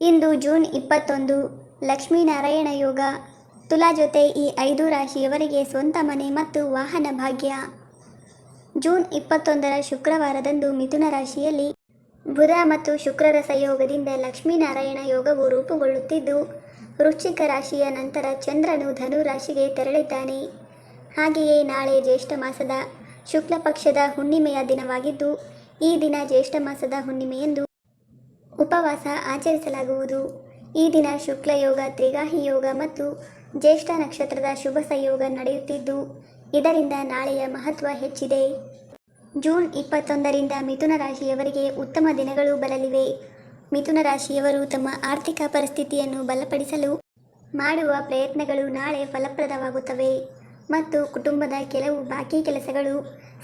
ಇಂದು June ಇಪ್ಪತ್ತೊಂದು ಲಕ್ಷ್ಮೀನಾರಾಯಣ ಯೋಗ. ತುಲಾ ಜೊತೆ ಈ ಐದು ರಾಶಿಯವರಿಗೆ ಸ್ವಂತ ಮನೆ ಮತ್ತು ವಾಹನ ಭಾಗ್ಯ. ಜೂನ್ ಇಪ್ಪತ್ತೊಂದರ ಶುಕ್ರವಾರದಂದು ಮಿಥುನ ರಾಶಿಯಲ್ಲಿ ಬುಧ ಮತ್ತು ಶುಕ್ರರ ಸಂಯೋಗದಿಂದ ಲಕ್ಷ್ಮೀನಾರಾಯಣ ಯೋಗವು ರೂಪುಗೊಳ್ಳುತ್ತಿದ್ದು, ವೃಶ್ಚಿಕ ರಾಶಿಯ ನಂತರ ಚಂದ್ರನು ಧನು ರಾಶಿಗೆ ತೆರಳಿದ್ದಾನೆ. ಹಾಗೆಯೇ ನಾಳೆ ಜ್ಯೇಷ್ಠ ಮಾಸದ ಶುಕ್ಲ ಪಕ್ಷದ ಹುಣ್ಣಿಮೆಯ ದಿನವಾಗಿದ್ದು, ಈ ದಿನ ಜ್ಯೇಷ್ಠ ಮಾಸದ ಹುಣ್ಣಿಮೆಯೆಂದು ಉಪವಾಸ ಆಚರಿಸಲಾಗುವುದು. ಈ ದಿನ ಶುಕ್ಲ ಯೋಗ, ತ್ರಿಗಾಹಿ ಯೋಗ ಮತ್ತು ಜ್ಯೇಷ್ಠ ನಕ್ಷತ್ರದ ಶುಭ ಸಂಯೋಗ ನಡೆಯುತ್ತಿದ್ದು, ಇದರಿಂದ ನಾಳೆಯ ಮಹತ್ವ ಹೆಚ್ಚಿದೆ. ಜೂನ್ ಇಪ್ಪತ್ತೊಂದರಿಂದ ಮಿಥುನ ರಾಶಿಯವರಿಗೆ ಉತ್ತಮ ದಿನಗಳು ಬರಲಿವೆ. ಮಿಥುನ ರಾಶಿಯವರು ತಮ್ಮ ಆರ್ಥಿಕ ಪರಿಸ್ಥಿತಿಯನ್ನು ಬಲಪಡಿಸಲು ಮಾಡುವ ಪ್ರಯತ್ನಗಳು ನಾಳೆ ಫಲಪ್ರದವಾಗುತ್ತವೆ ಮತ್ತು ಕುಟುಂಬದ ಕೆಲವು ಬಾಕಿ ಕೆಲಸಗಳು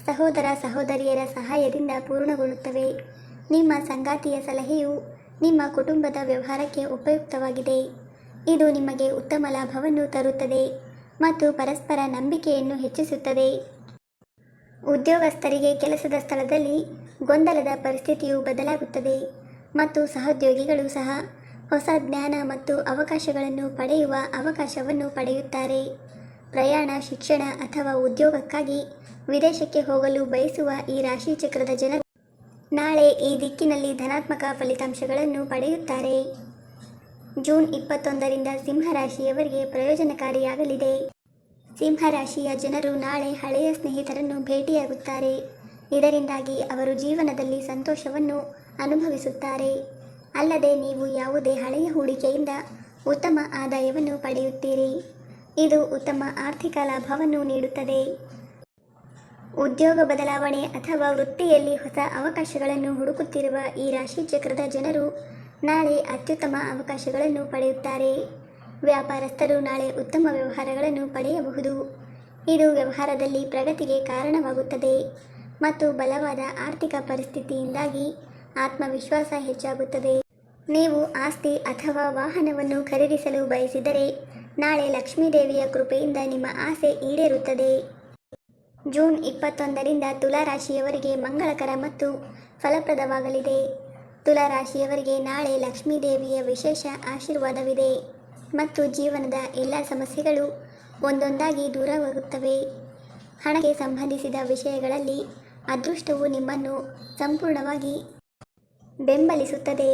ಸಹೋದರ ಸಹೋದರಿಯರ ಸಹಾಯದಿಂದ ಪೂರ್ಣಗೊಳ್ಳುತ್ತವೆ. ನಿಮ್ಮ ಸಂಗಾತಿಯ ಸಲಹೆಯು ನಿಮ್ಮ ಕುಟುಂಬದ ವ್ಯವಹಾರಕ್ಕೆ ಉಪಯುಕ್ತವಾಗಿದೆ. ಇದು ನಿಮಗೆ ಉತ್ತಮ ಲಾಭವನ್ನು ತರುತ್ತದೆ ಮತ್ತು ಪರಸ್ಪರ ನಂಬಿಕೆಯನ್ನು ಹೆಚ್ಚಿಸುತ್ತದೆ. ಉದ್ಯೋಗಸ್ಥರಿಗೆ ಕೆಲಸದ ಸ್ಥಳದಲ್ಲಿ ಗೊಂದಲದ ಪರಿಸ್ಥಿತಿಯು ಬದಲಾಗುತ್ತದೆ ಮತ್ತು ಸಹೋದ್ಯೋಗಿಗಳು ಸಹ ಹೊಸ ಜ್ಞಾನ ಮತ್ತು ಅವಕಾಶಗಳನ್ನು ಪಡೆಯುವ ಅವಕಾಶವನ್ನು ಪಡೆಯುತ್ತಾರೆ. ಪ್ರಯಾಣ, ಶಿಕ್ಷಣ ಅಥವಾ ಉದ್ಯೋಗಕ್ಕಾಗಿ ವಿದೇಶಕ್ಕೆ ಹೋಗಲು ಬಯಸುವ ಈ ರಾಶಿ ಚಕ್ರದ ಜನರು ನಾಳೆ ಈ ದಿಕ್ಕಿನಲ್ಲಿ ಧನಾತ್ಮಕ ಫಲಿತಾಂಶಗಳನ್ನು ಪಡೆಯುತ್ತಾರೆ. ಜೂನ್ ಇಪ್ಪತ್ತೊಂದರಿಂದ ಸಿಂಹರಾಶಿಯವರಿಗೆ ಪ್ರಯೋಜನಕಾರಿಯಾಗಲಿದೆ. ಸಿಂಹರಾಶಿಯ ಜನರು ನಾಳೆ ಹಳೆಯ ಸ್ನೇಹಿತರನ್ನು ಭೇಟಿಯಾಗುತ್ತಾರೆ. ಇದರಿಂದಾಗಿ ಅವರು ಜೀವನದಲ್ಲಿ ಸಂತೋಷವನ್ನು ಅನುಭವಿಸುತ್ತಾರೆ. ಅಲ್ಲದೆ ನೀವು ಯಾವುದೇ ಹಳೆಯ ಹೂಡಿಕೆಯಿಂದ ಉತ್ತಮ ಆದಾಯವನ್ನು ಪಡೆಯುತ್ತೀರಿ. ಇದು ಉತ್ತಮ ಆರ್ಥಿಕ ಲಾಭವನ್ನು ನೀಡುತ್ತದೆ. ಉದ್ಯೋಗ ಬದಲಾವಣೆ ಅಥವಾ ವೃತ್ತಿಯಲ್ಲಿ ಹೊಸ ಅವಕಾಶಗಳನ್ನು ಹುಡುಕುತ್ತಿರುವ ಈ ರಾಶಿ ಚಕ್ರದ ಜನರು ನಾಳೆ ಅತ್ಯುತ್ತಮ ಅವಕಾಶಗಳನ್ನು ಪಡೆಯುತ್ತಾರೆ. ವ್ಯಾಪಾರಸ್ಥರು ನಾಳೆ ಉತ್ತಮ ವ್ಯವಹಾರಗಳನ್ನು ಪಡೆಯಬಹುದು. ಇದು ವ್ಯವಹಾರದಲ್ಲಿ ಪ್ರಗತಿಗೆ ಕಾರಣವಾಗುತ್ತದೆ ಮತ್ತು ಬಲವಾದ ಆರ್ಥಿಕ ಪರಿಸ್ಥಿತಿಯಿಂದಾಗಿ ಆತ್ಮವಿಶ್ವಾಸ ಹೆಚ್ಚಾಗುತ್ತದೆ. ನೀವು ಆಸ್ತಿ ಅಥವಾ ವಾಹನವನ್ನು ಖರೀದಿಸಲು ಬಯಸಿದರೆ ನಾಳೆ ಲಕ್ಷ್ಮೀದೇವಿಯ ಕೃಪೆಯಿಂದ ನಿಮ್ಮ ಆಸೆ ಈಡೇರುತ್ತದೆ. ಜೂನ್ ಇಪ್ಪತ್ತೊಂದರಿಂದ ತುಲಾ ರಾಶಿಯವರಿಗೆ ಮಂಗಳಕರ ಮತ್ತು ಫಲಪ್ರದವಾಗಲಿದೆ. ತುಲಾ ರಾಶಿಯವರಿಗೆ ನಾಳೆ ಲಕ್ಷ್ಮೀದೇವಿಯ ವಿಶೇಷ ಆಶೀರ್ವಾದವಿದೆ. ಮತ್ತು ಜೀವನದ ಎಲ್ಲ ಸಮಸ್ಯೆಗಳು ಒಂದೊಂದಾಗಿ ದೂರವಾಗುತ್ತವೆ. ಹಣಕ್ಕೆ ಸಂಬಂಧಿಸಿದ ವಿಷಯಗಳಲ್ಲಿ ಅದೃಷ್ಟವು ನಿಮ್ಮನ್ನು ಸಂಪೂರ್ಣವಾಗಿ ಬೆಂಬಲಿಸುತ್ತದೆ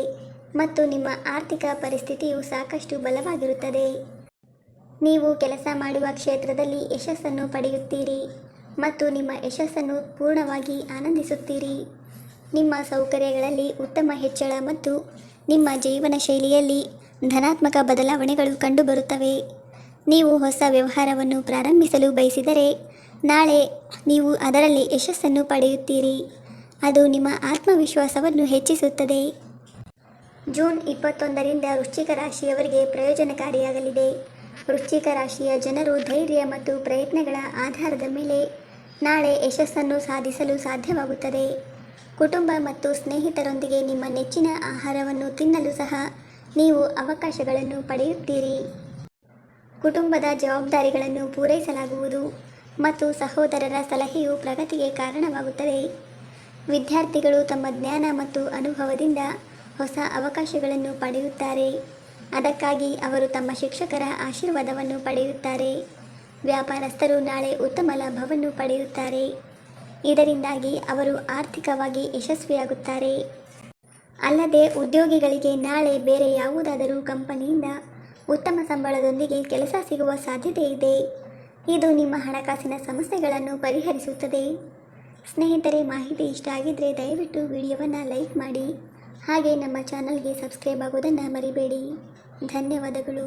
ಮತ್ತು ನಿಮ್ಮ ಆರ್ಥಿಕ ಪರಿಸ್ಥಿತಿಯು ಸಾಕಷ್ಟು ಬಲವಾಗಿರುತ್ತದೆ. ನೀವು ಕೆಲಸ ಮಾಡುವ ಕ್ಷೇತ್ರದಲ್ಲಿ ಯಶಸ್ಸನ್ನು ಪಡೆಯುತ್ತೀರಿ. ಮತ್ತು ನಿಮ್ಮ ಯಶಸ್ಸನ್ನು ಪೂರ್ಣವಾಗಿ ಆನಂದಿಸುತ್ತೀರಿ. ನಿಮ್ಮ ಸೌಕರ್ಯಗಳಲ್ಲಿ ಉತ್ತಮ ಹೆಚ್ಚಳ ಮತ್ತು ನಿಮ್ಮ ಜೀವನ ಶೈಲಿಯಲ್ಲಿ ಧನಾತ್ಮಕ ಬದಲಾವಣೆಗಳು ಕಂಡುಬರುತ್ತವೆ. ನೀವು ಹೊಸ ವ್ಯವಹಾರವನ್ನು ಪ್ರಾರಂಭಿಸಲು ಬಯಸಿದರೆ ನಾಳೆ ನೀವು ಅದರಲ್ಲಿ ಯಶಸ್ಸನ್ನು ಪಡೆಯುತ್ತೀರಿ. ಅದು ನಿಮ್ಮ ಆತ್ಮವಿಶ್ವಾಸವನ್ನು ಹೆಚ್ಚಿಸುತ್ತದೆ. ಜೂನ್ ಇಪ್ಪತ್ತೊಂದರಿಂದ ವೃಶ್ಚಿಕ ರಾಶಿಯವರಿಗೆ ಪ್ರಯೋಜನಕಾರಿಯಾಗಲಿದೆ. ವೃಶ್ಚಿಕ ರಾಶಿಯ ಜನರು ಧೈರ್ಯ ಮತ್ತು ಪ್ರಯತ್ನಗಳ ಆಧಾರದ ಮೇಲೆ ನಾಳೆ ಯಶಸ್ಸನ್ನು ಸಾಧಿಸಲು ಸಾಧ್ಯವಾಗುತ್ತದೆ. ಕುಟುಂಬ ಮತ್ತು ಸ್ನೇಹಿತರೊಂದಿಗೆ ನಿಮ್ಮ ನೆಚ್ಚಿನ ಆಹಾರವನ್ನು ತಿನ್ನಲು ಸಹ ನೀವು ಅವಕಾಶಗಳನ್ನು ಪಡೆಯುತ್ತೀರಿ. ಕುಟುಂಬದ ಜವಾಬ್ದಾರಿಗಳನ್ನು ಪೂರೈಸಲಾಗುವುದು ಮತ್ತು ಸಹೋದರರ ಸಲಹೆಯು ಪ್ರಗತಿಗೆ ಕಾರಣವಾಗುತ್ತದೆ. ವಿದ್ಯಾರ್ಥಿಗಳು ತಮ್ಮ ಜ್ಞಾನ ಮತ್ತು ಅನುಭವದಿಂದ ಹೊಸ ಅವಕಾಶಗಳನ್ನು ಪಡೆಯುತ್ತಾರೆ. ಅದಕ್ಕಾಗಿ ಅವರು ತಮ್ಮ ಶಿಕ್ಷಕರ ಆಶೀರ್ವಾದವನ್ನು ಪಡೆಯುತ್ತಾರೆ. ವ್ಯಾಪಾರಸ್ಥರು ನಾಳೆ ಉತ್ತಮ ಲಾಭವನ್ನು ಪಡೆಯುತ್ತಾರೆ. ಇದರಿಂದಾಗಿ ಅವರು ಆರ್ಥಿಕವಾಗಿ ಯಶಸ್ವಿಯಾಗುತ್ತಾರೆ. ಅಲ್ಲದೆ ಉದ್ಯೋಗಿಗಳಿಗೆ ನಾಳೆ ಬೇರೆ ಯಾವುದಾದರೂ ಕಂಪನಿಯಿಂದ ಉತ್ತಮ ಸಂಬಳದೊಂದಿಗೆ ಕೆಲಸ ಸಿಗುವ ಸಾಧ್ಯತೆ ಇದೆ. ಇದು ನಿಮ್ಮ ಹಣಕಾಸಿನ ಸಮಸ್ಯೆಗಳನ್ನು ಪರಿಹರಿಸುತ್ತದೆ. ಸ್ನೇಹಿತರೆ, ಮಾಹಿತಿ ಇಷ್ಟ ಆಗಿದ್ದರೆ ದಯವಿಟ್ಟು ವಿಡಿಯೋವನ್ನು ಲೈಕ್ ಮಾಡಿ, ಹಾಗೆ ನಮ್ಮ ಚಾನಲ್ಗೆ ಸಬ್ಸ್ಕ್ರೈಬ್ ಆಗೋದನ್ನು ಮರಿಬೇಡಿ. ಧನ್ಯವಾದಗಳು